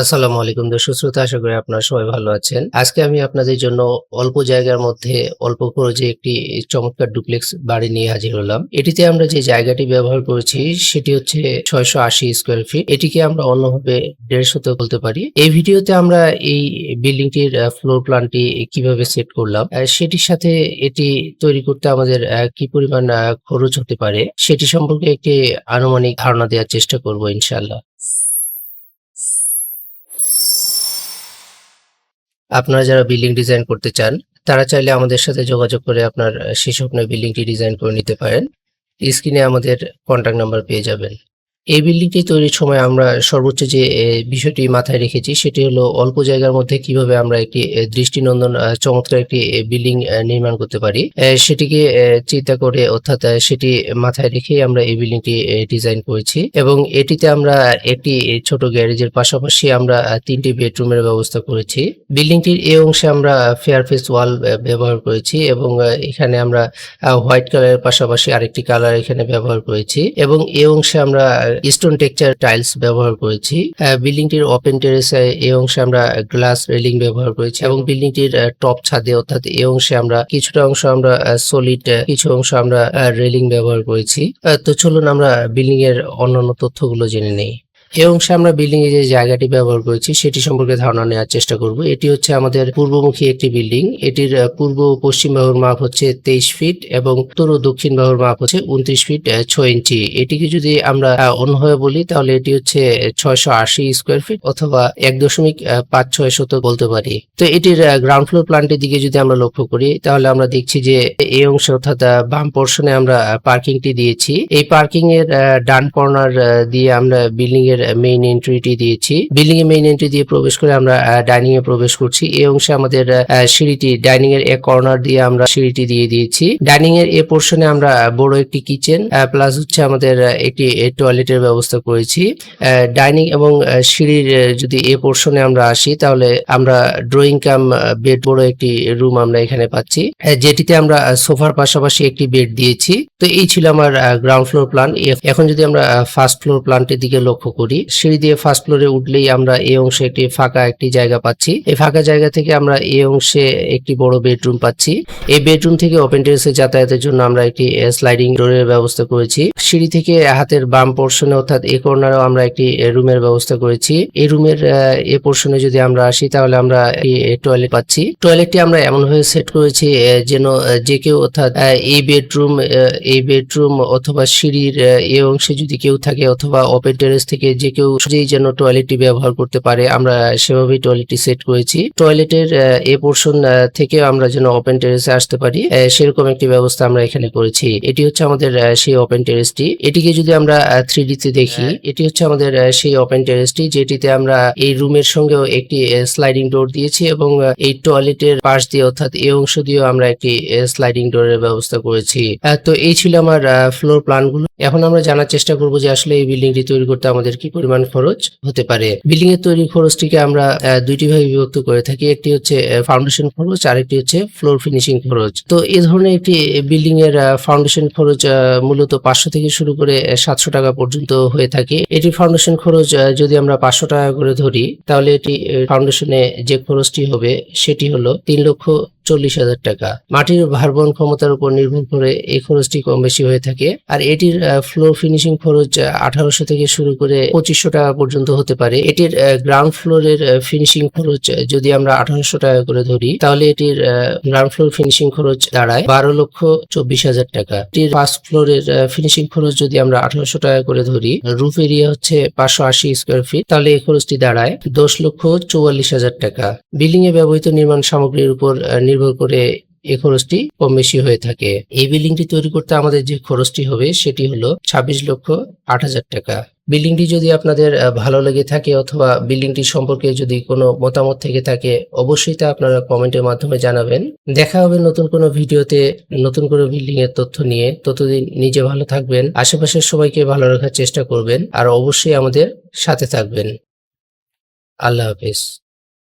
আসসালামু আলাইকুম দর্শক শ্রোতা, আশা করি আপনারা সবাই ভালো আছেন। আজকে আমি আপনাদের জন্য অল্প জায়গার মধ্যে, অল্প খরচে একটি চমৎকার ডুপ্লেক্স বাড়ি নিয়ে হাজির হলাম। এটিতে আমরা যে জায়গাটি ব্যবহার করেছি, সেটি হচ্ছে ছয়শো আশি স্কোয়ার ফিট। এটিকে আমরা অন্যভাবে দেড়শোতে বলতে পারি। এই ভিডিওতে আমরা এই বিল্ডিংটির ফ্লোর প্ল্যানটি কীভাবে সেট করলাম সেটির সাথে এটি তৈরি করতে আমাদের কি পরিমাণ খরচ হতে পারে, সেটি সম্পর্কে একটি আনুমানিক ধারণা দেওয়ার চেষ্টা করব ইনশাল্লাহ আপনারা যারা বিল্ডিং ডিজাইন করতে চান, তারা চাইলে আমাদের সাথে যোগাযোগ করে আপনার সেই স্বপ্নের বিল্ডিংটি ডিজাইন করে নিতে পারেন। স্ক্রিনে আমাদের কন্ট্যাক্ট নাম্বার পেয়ে যাবেন। এই বিল্ডিংটি তৈরির সময় আমরা সর্বোচ্চ যে বিষয়টি মাথায় রেখেছি, সেটি হলো অল্প জায়গার মধ্যে কীভাবে আমরা একটি দৃষ্টিনন্দন চমৎকার একটি বিল্ডিং নির্মাণ করতে পারি। সেটিকে চিন্তা করে অর্থাৎ সেটি মাথায় রেখেই আমরা এই বিল্ডিংটি ডিজাইন করেছি এবং এটিতে আমরা একটি ছোট গ্যারেজের পাশাপাশি আমরা তিনটি বেডরুমের ব্যবস্থা করেছি। বিল্ডিংটির এই অংশে আমরা ফেয়ার ফেস ওয়াল ব্যবহার করেছি এবং এখানে আমরা হোয়াইট কালারের পাশাপাশি আরেকটি কালার এখানে ব্যবহার করেছি এবং এই অংশে আমরা স্টোন টেক্সচার টাইলস ব্যবহার করেছি। বিল্ডিংটির ওপেন টেরেসে এই অংশে আমরা গ্লাস রেলিং ব্যবহার করেছি এবং বিল্ডিংটির টপ ছাদে অর্থাৎ এই অংশে আমরা, কিছুটা অংশ আমরা সলিড কিছু অংশ আমরা রেলিং ব্যবহার করেছি। তো চলুন আমরা বিল্ডিং এর অন্যান্য তথ্যগুলো জেনে নেই। এই অংশে আমরা বিল্ডিং এ যে জায়গাটি ব্যবহার করেছি, সেটি সম্পর্কে ধারণা নেওয়ার চেষ্টা করব। এটি হচ্ছে আমাদের পূর্বমুখী একটি বিল্ডিং এটির পূর্ব পশ্চিম বাহুর মাপ হচ্ছে তেইশ ফিট এবং উত্তর ও দক্ষিণ বাহুর মাপ হচ্ছে উনত্রিশ ফিট ছয় ইঞ্চি এটিকে যদি আমরা অন্যভাবে বলি, তাহলে এটি হচ্ছে ছয়শো আশি স্কোয়ার ফিট অথবা এক দশমিক পাঁচ ছয় শত বলতে পারি। তো এটির গ্রাউন্ড ফ্লোর প্ল্যান্টের দিকে যদি আমরা লক্ষ্য করি, তাহলে আমরা দেখছি যে এই অংশে অর্থাৎ বাম পোর্শনে আমরা পার্কিংটি দিয়েছি। এই পার্কিং এর ডান কর্নার দিয়ে আমরা বিল্ডিং এর মেইন এন্ট্রিটি দিয়েছি। বিল্ডিং এর মেইন এন্ট্রি দিয়ে প্রবেশ করে আমরা ডাইনিং এ প্রবেশ করছি। এই অংশে আমাদের সিঁড়িটি ডাইনিং এর এক কর্নার দিয়ে আমরা সিঁড়িটি দিয়ে দিয়েছি। ডাইনিং এর এ পোর্শনে আমরা বড় একটি কিচেন প্লাস হচ্ছে আমাদের একটি টয়লেটের ব্যবস্থা করেছি। ডাইনিং এবং সিঁড়ির যদি এ পোর্শনে আমরা আসি, তাহলে আমরা ড্রয়িং কাম বেড বড় একটি রুম আমরা এখানে পাচ্ছি। যেটিতে আমরা সোফার পাশাপাশি একটি বেড দিয়েছি। তো এই ছিল আমার গ্রাউন্ড ফ্লোর প্ল্যান এখন যদি আমরা ফার্স্ট ফ্লোর প্ল্যানটির দিকে লক্ষ্য করি সিঁড়ি দিয়ে ফার্স্ট ফ্লোরে উঠলেই আমরা এই অংশে একটি ফাঁকা একটি জায়গা পাচ্ছি। এই ফাঁকা জায়গা থেকে আমরা এই অংশে একটি বড় বেডরুম পাচ্ছি। এই বেডরুম থেকে ওপেন টেরেসে যাতায়াতের জন্য আমরা একটি স্লাইডিং ডোরের ব্যবস্থা করেছি। সিঁড়ি থেকে হাতের বাম পোর্শনে অর্থাৎ এই কর্নারেও আমরা একটি রুমের ব্যবস্থা করেছি। এই রুমের এ পোর্শনে যদি আমরা আসি তাহলে আমরা টয়লেট পাচ্ছি। টয়লেটটি আমরা এমন ভাবে সেট করেছি যেন যে কেউ অর্থাৎ এই বেডরুম এই বেডরুম অথবা সিঁড়ির এই অংশে যদি কেউ থাকে অথবা ওপেন টেরেস থেকে যে কেউ সহজেই যেন টয়লেটটি ব্যবহার করতে পারে আমরা সেভাবেই টয়লেটটি সেট করেছি। টয়লেটের এ পোর্শন থেকে আমরা যেন ওপেন টেরেসে আসতে পারি সেরকম একটি ব্যবস্থা আমরা এখানে করেছি। এটি হচ্ছে আমাদের সেই ওপেন টেরেসটি এটিকে যদি আমরা থ্রি তে দেখি এটি হচ্ছে আমাদের সেই ওপেন টেরেসটি যেটিতে আমরা এই রুমের সঙ্গেও একটি স্লাইডিং ডোর দিয়েছি এবং এই টয়লেটের পাশ দিয়ে অর্থাৎ এই অংশ দিয়েও আমরা একটি স্লাইডিং ডোরের ব্যবস্থা করেছি। তো এই ছিল আমার ফ্লোর প্ল্যানগুলো এখন আমরা জানার চেষ্টা করব যে আসলে এই বিল্ডিংটি তৈরি করতে আমাদের কি পরিমাণ খরচ হতে পারে? বিল্ডিং এর তৈরি খরচটিকে আমরা দুইটি ভাবে বিভক্ত করে থাকি। একটি হচ্ছে ফাউন্ডেশন খরচ আর একটি হচ্ছে ফ্লোর ফিনিশিং খরচ। তো এই ধরনের একটি বিল্ডিং এর ফাউন্ডেশন খরচ মূলত পাঁচশো থেকে শুরু করে সাতশো টাকা পর্যন্ত হয়ে থাকে। এটি ফাউন্ডেশন খরচ যদি আমরা পাঁচশো টাকা করে ধরি, তাহলে এটি ফাউন্ডেশনে যে খরচটি হবে, সেটি হলো তিন লক্ষ চল্লিশ হাজার টাকা। মাটির ভারবহন ক্ষমতার উপর নির্ভর করে এই খরচটি কম বেশি হয়ে থাকে। আর এটির ফ্লোর ফিনিশিং খরচ আঠারোশো থেকে শুরু করে পঁচিশশো টাকা পর্যন্ত হতে পারে। এটির গ্রাউন্ড ফ্লোরের ফিনিশিং খরচ যদি আমরা আঠারোশো টাকা করে ধরি তাহলে এটির গ্রাউন্ড ফ্লোর ফিনিশিং খরচ দাঁড়ায় বারো লক্ষ চব্বিশ হাজার টাকা। এটির ফার্স্ট ফ্লোরের ফিনিশিং খরচ যদি আমরা আঠারোশো টাকা করে ধরি রুফ এরিয়া হচ্ছে পাঁচশো আশি স্কোয়ার ফিট তাহলে এই খরচটি দাঁড়ায় দশ লক্ষ চৌয়াল্লিশ হাজার টাকা। বিল্ডিং এ ব্যবহৃত নির্মাণ সামগ্রীর উপর আহ, নির্ভর করে এই খরচটি কম বেশি হয়ে থাকে। এই বিল্ডিংটি তৈরি করতে আমাদের যে খরচটি হবে সেটি হলো ছাব্বিশ লক্ষ আট হাজার টাকা। বিল্ডিংটি যদি আপনাদের ভালো লেগে থাকে অথবা বিল্ডিংটি সম্পর্কে যদি কোনো মতামত থেকে থাকে, অবশ্যই তা আপনারা কমেন্টের মাধ্যমে জানাবেন। দেখা হবে নতুন কোনো ভিডিওতে নতুন কোনো বিল্ডিং এর তথ্য নিয়ে। ততদিন নিজে ভালো থাকবেন, আশেপাশের সবাইকে ভালো রাখার চেষ্টা করবেন, আর অবশ্যই আমাদের সাথে থাকবেন। আল্লাহ হাফিজ।